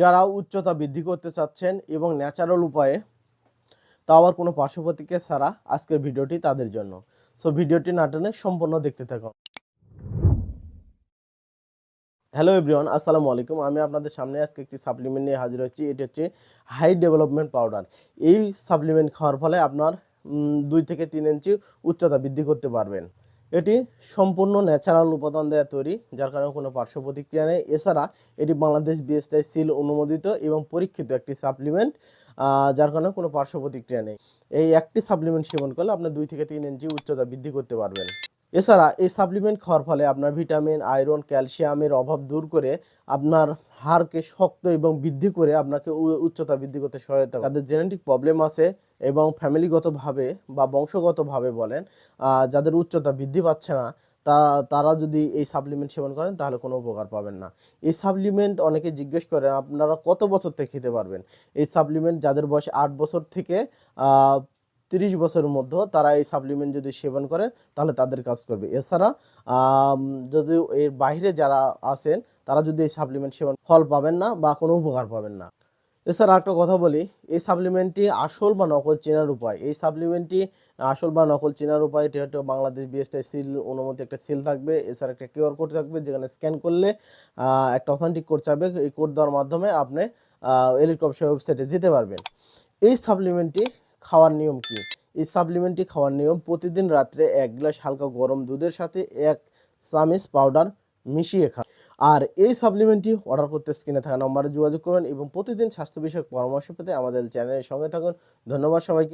যারা উচ্চতা বৃদ্ধি করতে চাচ্ছেন এবং ন্যাচারাল উপায়ে তা আবার কোনো পার্শ্ব প্রতিক্রিয়া ছাড়া আজকের ভিডিওটি তাদের জন্য। সো ভিডিওটি না টেনে সম্পূর্ণ দেখতে থাকুন। হ্যালো এভরিওয়ান আসসালামু আলাইকুম। আমি আপনাদের সামনে আজকে একটি সাপ্লিমেন্ট নিয়ে হাজির হচ্ছি এটি হচ্ছে হাই ডেভেলপমেন্ট পাউডার এই সাপ্লিমেন্ট খাওয়ার ফলে আপনার দুই থেকে তিন ইঞ্চি উচ্চতা বৃদ্ধি করতে পারবেন। এটি সম্পূর্ণ ন্যাচারাল উপাদান দেওয়া তৈরি, যার কারণে কোনো পার্শ্ব প্রতিক্রিয়া নেই। এছাড়া এটি বাংলাদেশ বিএসটাই সিল অনুমোদিত এবং পরীক্ষিত একটি সাপ্লিমেন্ট যার কারণে কোনো পার্শ্ব প্রতিক্রিয়া নেই। এই একটি সাপ্লিমেন্ট সেবন করলে আপনি দুই থেকে তিন ইঞ্চি উচ্চতা বৃদ্ধি করতে পারবেন। এছাড়া এই সাপ্লিমেন্ট খাওয়ার ফলে আপনার ভিটামিন আয়রন ক্যালসিয়ামের অভাব দূর করে আপনার হাড়কে শক্ত এবং বৃদ্ধি করে আপনাকে উচ্চতা বৃদ্ধি করতে সহায়তা যাদের জেনেটিক প্রবলেম আছে এবং ফ্যামিলিগতভাবে বা বংশগতভাবে বলেন যাদের উচ্চতা বৃদ্ধি পাচ্ছে না, তা, তারা যদি এই সাপ্লিমেন্ট সেবন করেন, তাহলে কোনো উপকার পাবেন না। এই সাপ্লিমেন্ট অনেকে জিজ্ঞেস করেন, আপনারা কত বছর থেকে খেতে পারবেন? এই সাপ্লিমেন্ট যাদের বয়স আট বছর থেকে তিরিশ বছরের মধ্যে তারা এই সাপ্লিমেন্ট যদি সেবন করে, তাহলে তাদের কাজ করবে। এছাড়া যদি এর বাইরে যারা আছেন, তারা যদি এই সাপ্লিমেন্ট সেবন, ফল পাবেন না বা কোনো উপকার পাবেন না। এছাড়া একটা কথা বলি, এই সাপ্লিমেন্টটি আসল বা নকল চেনার উপায়। এই সাপ্লিমেন্টটি আসল বা নকল চেনার উপায়, এটি হয়তো বাংলাদেশ বিএসটাই সিল অনুমতি একটা সিল থাকবে, এছাড়া একটা কিউআর কোড থাকবে, যেখানে স্ক্যান করলে একটা অথেন্টিক কোড চাবে। এই কোড দেওয়ার মাধ্যমে আপনি কপসের ওয়েবসাইটে যেতে পারবেন। এই সাপ্লিমেন্টটি খাওয়ার নিয়ম কি? এই সাপ্লিমেন্টটি খাওয়ার নিয়ম, প্রতিদিন রাত্রে এক গ্লাস হালকা গরম দুধের সাথে এক চামিচ পাউডার মিশিয়ে খান। আর এই সাপ্লিমেন্টটি অর্ডার করতে স্ক্রিনে থাকা নম্বরে যোগাযোগ করুন এবং প্রতিদিন স্বাস্থ্য বিষয়ক পরামর্শ পেতে আমাদের চ্যানেলের সঙ্গে থাকুন। ধন্যবাদ সবাইকে।